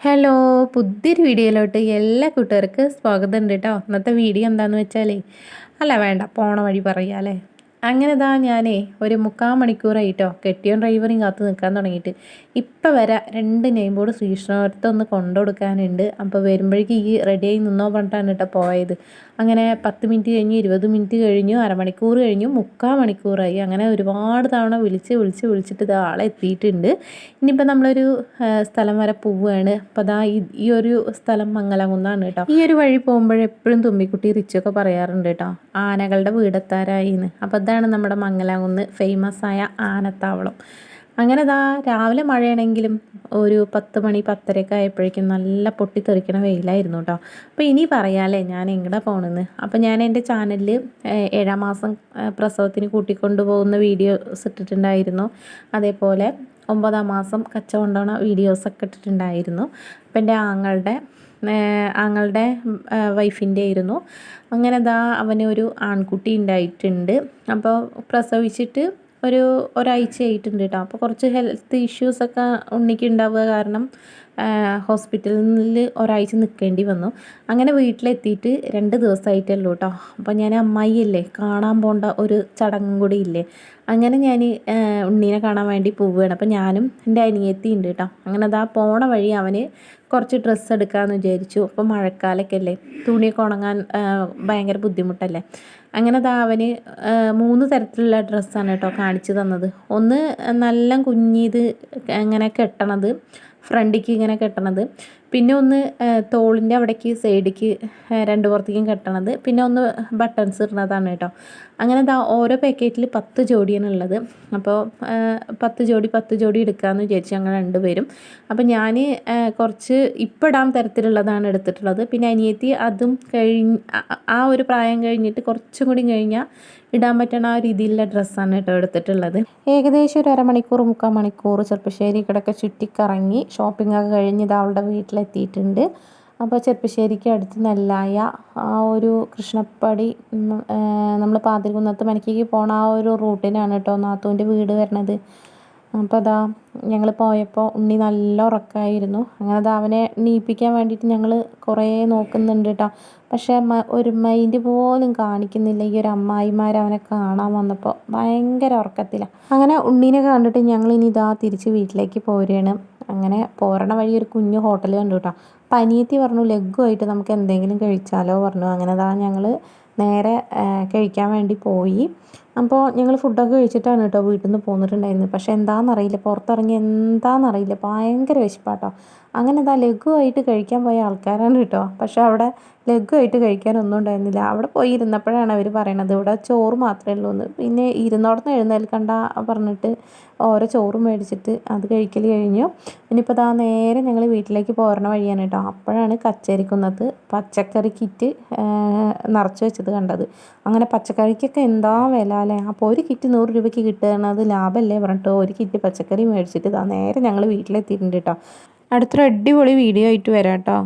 Hello പുതിയൊരു വീഡിയോയിലോട്ട് എല്ലാ കൂട്ടുകാർക്ക് സ്വാഗതം ഉണ്ട് കേട്ടോ. ഇന്നത്തെ വീഡിയോ എന്താണെന്ന് വെച്ചാലേ അല്ല വേണ്ട പോണ വഴി പറയാല്ലേ അങ്ങനെ ഇതാ ഞാനേ ഒരു മുക്കാൽ മണിക്കൂറായിട്ടോ കെട്ടിയോ ഡ്രൈവറും കാത്ത് നിൽക്കാൻ തുടങ്ങിയിട്ട്. ഇപ്പം വരെ രണ്ട് നെയിം ബോർഡ് ശ്രീകൃഷ്ണപുരത്ത് ഒന്ന് കൊണ്ടുകൊടുക്കാനുണ്ട് അപ്പോൾ വരുമ്പോഴേക്ക് ഈ റെഡിയായി നിന്നോ പറഞ്ഞിട്ടാണ് കേട്ടോ പോയത്. അങ്ങനെ പത്ത് മിനിറ്റ് കഴിഞ്ഞ് ഇരുപത് മിനിറ്റ് കഴിഞ്ഞു അരമണിക്കൂർ കഴിഞ്ഞു മുക്കാൽ മണിക്കൂറായി. അങ്ങനെ ഒരുപാട് തവണ വിളിച്ച് വിളിച്ച് വിളിച്ചിട്ട് ഇത് ആളെ എത്തിയിട്ടുണ്ട്. ഇനിയിപ്പോൾ നമ്മളൊരു സ്ഥലം വരെ പോവുകയാണ്. അപ്പോൾ അതാ ഈ ഒരു സ്ഥലം മംഗലകുന്നാണ് കേട്ടോ. ഈ ഒരു വഴി പോകുമ്പോഴെപ്പോഴും തുമ്പിക്കുട്ടി റിച്ചൊക്കെ പറയാറുണ്ട് കേട്ടോ. ആനകളുടെ വീടെത്താരായിന്ന്. അപ്പോൾ ഇതാണ് നമ്മുടെ മംഗലാകുന്ന് ഫേമസ് ആയ ആനത്താവളം. അങ്ങനെ ദാ രാവിലെ മഴയാണെങ്കിലും ഒരു പത്ത് മണി പത്തരയൊക്കെ ആയപ്പോഴേക്കും നല്ല പൊട്ടിത്തെറിക്കണ വെയിലായിരുന്നു കേട്ടോ. അപ്പോൾ ഇനി പറയാമല്ലേ ഞാൻ എങ്ങടെ പോകണമെന്ന് അപ്പോൾ ഞാൻ എന്റെ ചാനലിൽ ഏഴാം മാസം പ്രസവത്തിന് കൂട്ടിക്കൊണ്ടു പോകുന്ന വീഡിയോസ് ഇട്ടിട്ടുണ്ടായിരുന്നു. അതേപോലെ ഒമ്പതാം മാസം കച്ച കൊണ്ടുപോണ വീഡിയോസൊക്കെ ഇട്ടിട്ടുണ്ടായിരുന്നു. അപ്പോൾ എന്റെ ആങ്ങളുടെ ആങ്ങളുടെ വൈഫിന്റെ ആയിരുന്നു. അങ്ങനെ ദാ അവന് ഒരു ആൺകുട്ടി ഉണ്ടായിട്ടുണ്ട്. അപ്പോൾ പ്രസവിച്ചിട്ട് ഒരു ഒരാഴ്ച ആയിട്ടുണ്ട് കേട്ടോ അപ്പോൾ കുറച്ച് ഹെൽത്ത് ഇഷ്യൂസൊക്കെ ഉണ്ണിക്ക് ഉണ്ടാവുക കാരണം ഹോസ്പിറ്റലിൽ ഒരാഴ്ച നിൽക്കേണ്ടി വന്നു. അങ്ങനെ വീട്ടിലെത്തിയിട്ട് രണ്ട് ദിവസമായിട്ടല്ലോ കേട്ടോ അപ്പോൾ ഞാൻ അമ്മായിയല്ലേ കാണാൻ പോണ്ട ഒരു ചടങ്ങും കൂടി ഇല്ലേ. അങ്ങനെ ഞാൻ ഉണ്ണീനെ കാണാൻ വേണ്ടി പോവുകയാണ്. അപ്പോൾ ഞാനും എന്റെ അനിയത്തി ഉണ്ട് കേട്ടോ അങ്ങനെ അതാ പോണ വഴി അവന് കുറച്ച് ഡ്രസ്സ് എടുക്കാമെന്ന് വിചാരിച്ചു. അപ്പോൾ മഴക്കാലൊക്കെ അല്ലേ തുണിയൊക്കെ ഉണങ്ങാൻ ഭയങ്കര ബുദ്ധിമുട്ടല്ലേ. അങ്ങനെ അതാ അവന് മൂന്ന് തരത്തിലുള്ള ഡ്രസ്സാണ് കേട്ടോ കാണിച്ചു തന്നത്. ഒന്ന് നല്ല കുഞ്ഞിത് അങ്ങനെ കെട്ടണത്. ഫ്രണ്ടിക്ക് ഇങ്ങനെ കെട്ടണത്. പിന്നെ ഒന്ന് തോളിന്റെ അവിടേക്ക് സൈഡിക്ക് രണ്ട് പുറത്തേക്കും കെട്ടണത്. പിന്നെ ഒന്ന് ബട്ടൺസ് ഇടുന്നതാണ് കേട്ടോ. അങ്ങനെ ദാ ഓരോ പാക്കറ്റിൽ പത്ത് ജോഡിയാണ് ഉള്ളത്. അപ്പോൾ പത്ത് ജോഡി പത്ത് ജോഡി എടുക്കാമെന്ന് വിചാരിച്ചു ഞങ്ങൾ രണ്ടുപേരും. അപ്പോൾ ഞാൻ കുറച്ച് ഇപ്പം ഇടാൻ തരത്തിലുള്ളതാണ് എടുത്തിട്ടുള്ളത്. പിന്നെ അനിയത്തി അതും കഴിഞ്ഞ് ആ ഒരു പ്രായം കഴിഞ്ഞിട്ട് കുറച്ചും കൂടി കഴിഞ്ഞാൽ ഇടാൻ പറ്റണ ആ രീതിയിലുള്ള ഡ്രസ്സാണ് കേട്ടോ എടുത്തിട്ടുള്ളത്. ഏകദേശം ഒരു അരമണിക്കൂർ മുക്കാൽ മണിക്കൂർ ചെറുപ്പശ്ശേരി കിടക്കെ ചുറ്റിക്കറങ്ങി ഷോപ്പിംഗ് ഒക്കെ കഴിഞ്ഞ് ഇത് അവളുടെ വീട്ടിലെത്തിയിട്ടുണ്ട്. അപ്പോൾ ചെറുപ്പശ്ശേരിക്ക് അടുത്ത് നെല്ലായ ആ ഒരു കൃഷ്ണപ്പടി നമ്മൾ പാതിരികുന്നത്ത് മനക്കേക്ക് പോണ ആ ഒരു റൂട്ടിനാണ് കേട്ടോ നാത്തൂന്റെ വീട് വരണത്. അപ്പോൾ അതാ ഞങ്ങൾ പോയപ്പോൾ ഉണ്ണി നല്ല ഉറക്കമായിരുന്നു അങ്ങനെ അത് അവനെ നീപ്പിക്കാൻ വേണ്ടിയിട്ട് ഞങ്ങൾ കുറേ നോക്കുന്നുണ്ട് കേട്ടോ പക്ഷേ ഒരു മൈൻഡ് പോലും കാണിക്കുന്നില്ല ഈ ഒരു അമ്മായിമാർ അവനെ കാണാൻ വന്നപ്പോൾ ഭയങ്കര ഉറക്കത്തിലാണ് അങ്ങനെ ഉണ്ണീനെ കണ്ടിട്ട് ഞങ്ങൾ ഇനി ഇതാ തിരിച്ച് വീട്ടിലേക്ക് പോരുകയാണ്. അങ്ങനെ പോരണ വഴി ഒരു കുഞ്ഞു ഹോട്ടൽ കണ്ടു കേട്ടോ അപ്പം അനിയത്തി പറഞ്ഞു ലഘുവായിട്ട് നമുക്ക് എന്തെങ്കിലും കഴിച്ചാലോ? പറഞ്ഞു. അങ്ങനെ അതാ ഞങ്ങൾ നേരെ കഴിക്കാൻ വേണ്ടി പോയി. അപ്പോൾ ഞങ്ങൾ ഫുഡൊക്കെ കഴിച്ചിട്ടാണ് കേട്ടോ വീട്ടിൽ നിന്ന് പോന്നിട്ടുണ്ടായിരുന്നത്. പക്ഷേ എന്താണെന്നറിയില്ല പുറത്തിറങ്ങി എന്താണെന്നറിയില്ല ഭയങ്കര വിശപ്പാട്ടോ. അങ്ങനെ എന്താ ലഘുവായിട്ട് കഴിക്കാൻ പോയ ആൾക്കാരാണ് കേട്ടോ. പക്ഷേ അവിടെ ലഘുവായിട്ട് കഴിക്കാനൊന്നും ഉണ്ടായിരുന്നില്ല. അവിടെ പോയി ഇരുന്നപ്പോഴാണ് അവർ പറയണത്. ഇവിടെ ചോറ് മാത്രമേ ഉള്ളൂ എന്ന്. പിന്നെ ഇരുന്നോടത്ത് എഴുന്നേൽക്കണ്ട പറഞ്ഞിട്ട് ഓരോ ചോറും മേടിച്ചിട്ട് അത് കഴിക്കൽ കഴിഞ്ഞു. ഇനിയിപ്പോൾ അതാ നേരെ ഞങ്ങൾ വീട്ടിലേക്ക് പോരണ വഴിയാണ് കേട്ടോ. അപ്പോഴാണ് കച്ചേരിക്കുന്നത് പച്ചക്കറി കിറ്റ് നിറച്ച് വെച്ചത് കണ്ടത്. അങ്ങനെ പച്ചക്കറിക്കൊക്കെ എന്താ വില അല്ലേ? അപ്പോൾ ഒരു കിറ്റ് നൂറ് രൂപയ്ക്ക് കിട്ടുന്നത് ലാഭമല്ലേ പറഞ്ഞിട്ട് ഒരു കിറ്റ് പച്ചക്കറി മേടിച്ചിട്ട് നേരെ ഞങ്ങൾ വീട്ടിലെത്തിയിട്ടുണ്ട് കേട്ടോ. അടുത്തൊരു അടിപൊളി വീഡിയോ ആയിട്ട് വരാം കേട്ടോ.